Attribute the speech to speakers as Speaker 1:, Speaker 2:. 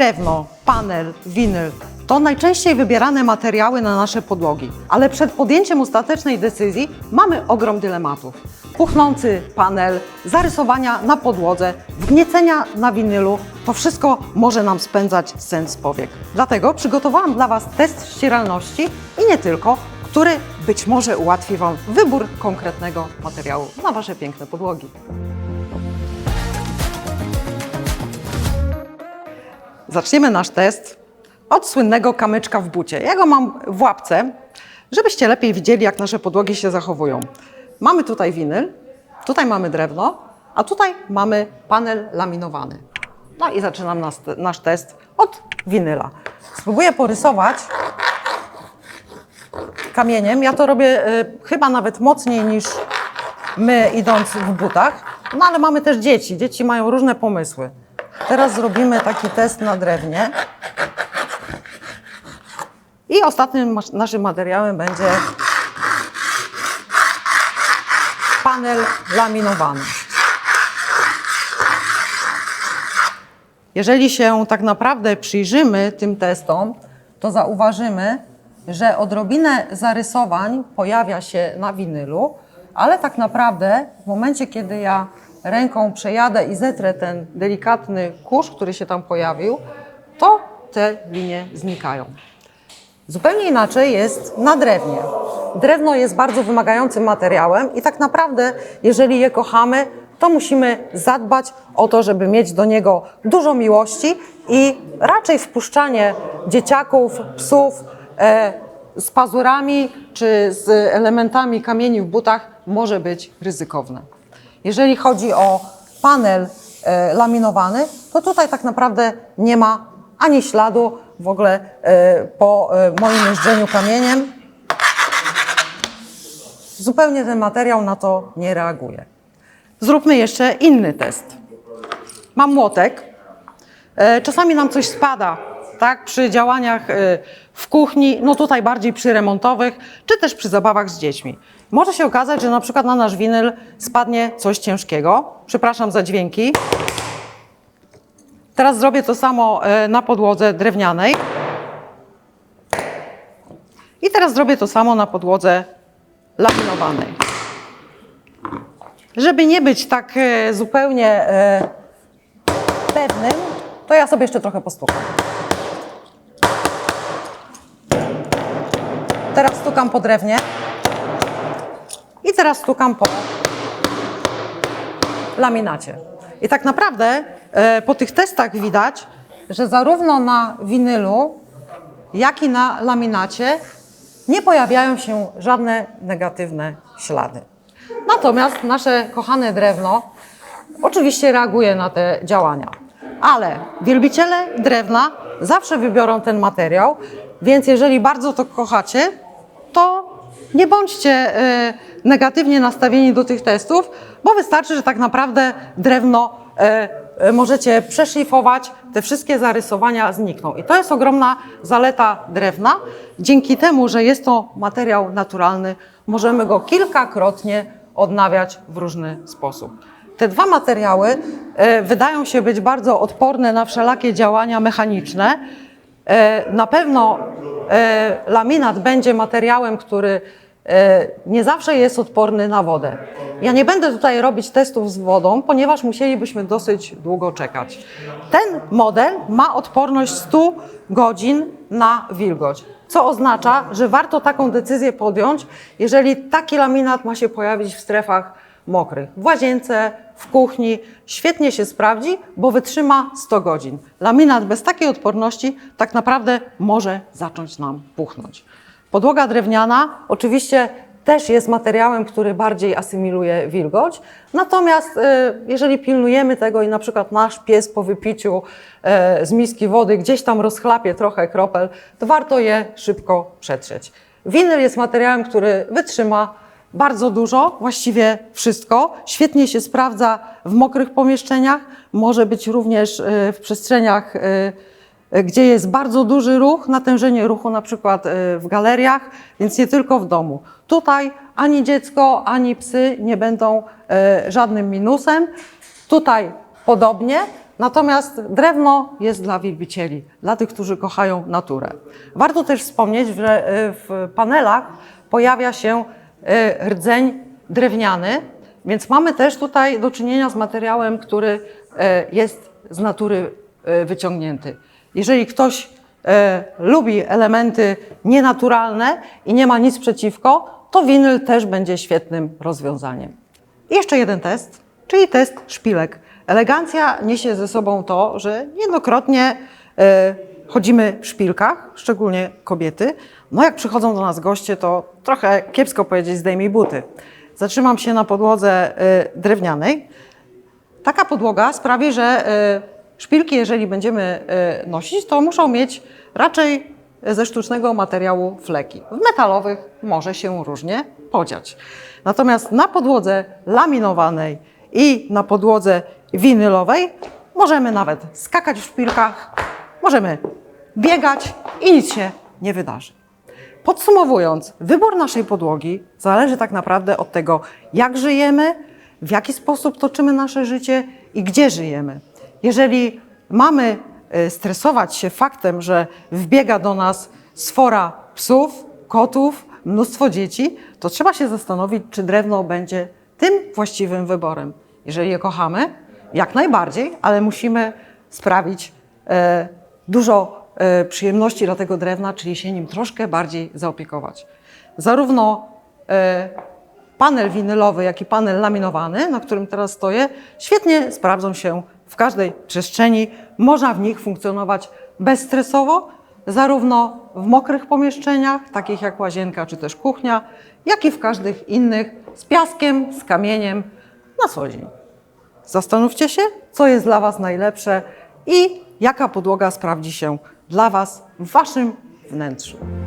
Speaker 1: Drewno, panel, winyl to najczęściej wybierane materiały na nasze podłogi, ale przed podjęciem ostatecznej decyzji mamy ogrom dylematów. Puchnący panel, zarysowania na podłodze, wgniecenia na winylu to wszystko może nam spędzać sens powiek. Dlatego przygotowałam dla Was test ścieralności i nie tylko, który być może ułatwi Wam wybór konkretnego materiału na Wasze piękne podłogi. Zaczniemy nasz test od słynnego kamyczka w bucie. Ja go mam w łapce, żebyście lepiej widzieli, jak nasze podłogi się zachowują. Mamy tutaj winyl, tutaj mamy drewno, a tutaj mamy panel laminowany. No i zaczynam nas, nasz test od winyla. Spróbuję porysować kamieniem. Ja to robię y, chyba nawet mocniej niż my idąc w butach. No ale mamy też dzieci. Dzieci mają różne pomysły. Teraz zrobimy taki test na drewnie. I ostatnim naszym materiałem będzie panel laminowany. Jeżeli się tak naprawdę przyjrzymy tym testom, to zauważymy, że odrobinę zarysowań pojawia się na winylu, ale tak naprawdę w momencie, kiedy ja ręką przejadę i zetrę ten delikatny kurz, który się tam pojawił, to te linie znikają. Zupełnie inaczej jest na drewnie. Drewno jest bardzo wymagającym materiałem i tak naprawdę, jeżeli je kochamy, to musimy zadbać o to, żeby mieć do niego dużo miłości i raczej wpuszczanie dzieciaków, psów e, z pazurami czy z elementami kamieni w butach może być ryzykowne. Jeżeli chodzi o panel e, laminowany, to tutaj tak naprawdę nie ma ani śladu w ogóle e, po e, moim jeżdżeniu kamieniem. Zupełnie ten materiał na to nie reaguje. Zróbmy jeszcze inny test. Mam młotek. E, Czasami nam coś spada, tak, przy działaniach e, w kuchni, no tutaj bardziej przy remontowych, czy też przy zabawach z dziećmi. Może się okazać, że na przykład na nasz winyl spadnie coś ciężkiego. Przepraszam za dźwięki. Teraz zrobię to samo e, na podłodze drewnianej. I teraz zrobię to samo na podłodze laminowanej. Żeby nie być tak e, zupełnie pewnym, to ja sobie jeszcze trochę postukam. Teraz stukam po drewnie. I teraz stukam po laminacie. I tak naprawdę e, po tych testach widać, że zarówno na winylu, jak i na laminacie nie pojawiają się żadne negatywne ślady. Natomiast nasze kochane drewno oczywiście reaguje na te działania. Ale wielbiciele drewna zawsze wybiorą ten materiał, więc jeżeli bardzo to kochacie, to nie bądźcie e, negatywnie nastawieni do tych testów, bo wystarczy, że tak naprawdę drewno e, e, możecie przeszlifować, te wszystkie zarysowania znikną. I to jest ogromna zaleta drewna. Dzięki temu, że jest to materiał naturalny, możemy go kilkakrotnie odnawiać w różny sposób. Te dwa materiały wydają się być bardzo odporne na wszelakie działania mechaniczne. Na pewno laminat będzie materiałem, który e, nie zawsze jest odporny na wodę. Ja nie będę tutaj robić testów z wodą, ponieważ musielibyśmy dosyć długo czekać. Ten model ma odporność 100 godzin na wilgoć, co oznacza, że warto taką decyzję podjąć, jeżeli taki laminat ma się pojawić w strefach mokrych. W łazience, w kuchni świetnie się sprawdzi, bo wytrzyma 100 godzin. Laminat bez takiej odporności tak naprawdę może zacząć nam puchnąć. Podłoga drewniana oczywiście też jest materiałem, który bardziej asymiluje wilgoć. Natomiast e, jeżeli pilnujemy tego i na przykład nasz pies po wypiciu e, z miski wody gdzieś tam rozchlapie trochę kropel, to warto je szybko przetrzeć. Winyl jest materiałem, który wytrzyma bardzo dużo, właściwie wszystko. Świetnie się sprawdza w mokrych pomieszczeniach, może być również e, w przestrzeniach, e, gdzie jest bardzo duży ruch, natężenie ruchu na przykład e, w galeriach, więc nie tylko w domu. Tutaj ani dziecko, ani psy nie będą żadnym minusem. Tutaj podobnie. Natomiast drewno jest dla wielbicieli, dla tych, którzy kochają naturę. Warto też wspomnieć, że w panelach pojawia się rdzeń drewniany, więc mamy też tutaj do czynienia z materiałem, który e, jest z natury e, wyciągnięty. Jeżeli ktoś lubi elementy nienaturalne i nie ma nic przeciwko, to winyl też będzie świetnym rozwiązaniem. I jeszcze jeden test, czyli test szpilek. Elegancja niesie ze sobą to, że niejednokrotnie chodzimy w szpilkach, szczególnie kobiety. No jak przychodzą do nas goście, to trochę kiepsko powiedzieć zdejmij buty. Zatrzymam się na podłodze e, drewnianej. Taka podłoga sprawi, że e, szpilki, jeżeli będziemy e, nosić, to muszą mieć raczej ze sztucznego materiału fleki. W metalowych może się różnie podziać. Natomiast na podłodze laminowanej i na podłodze winylowej możemy nawet skakać w szpilkach, możemy biegać i nic się nie wydarzy. Podsumowując, wybór naszej podłogi zależy tak naprawdę od tego, jak żyjemy, w jaki sposób toczymy nasze życie i gdzie żyjemy. Jeżeli mamy e, stresować się faktem, że wbiega do nas sfora psów, kotów, mnóstwo dzieci, to trzeba się zastanowić, czy drewno będzie tym właściwym wyborem. Jeżeli je kochamy, jak najbardziej, ale musimy sprawić e, dużo przyjemności dla tego drewna, czyli się nim troszkę bardziej zaopiekować. Zarówno e, panel winylowy, jak i panel laminowany, na którym teraz stoję, świetnie sprawdzą się w każdej przestrzeni. Można w nich funkcjonować bezstresowo, zarówno w mokrych pomieszczeniach, takich jak łazienka czy też kuchnia, jak i w każdych innych z piaskiem, z kamieniem na co dzień. Zastanówcie się, co jest dla Was najlepsze i jaka podłoga sprawdzi się dla Was w Waszym wnętrzu.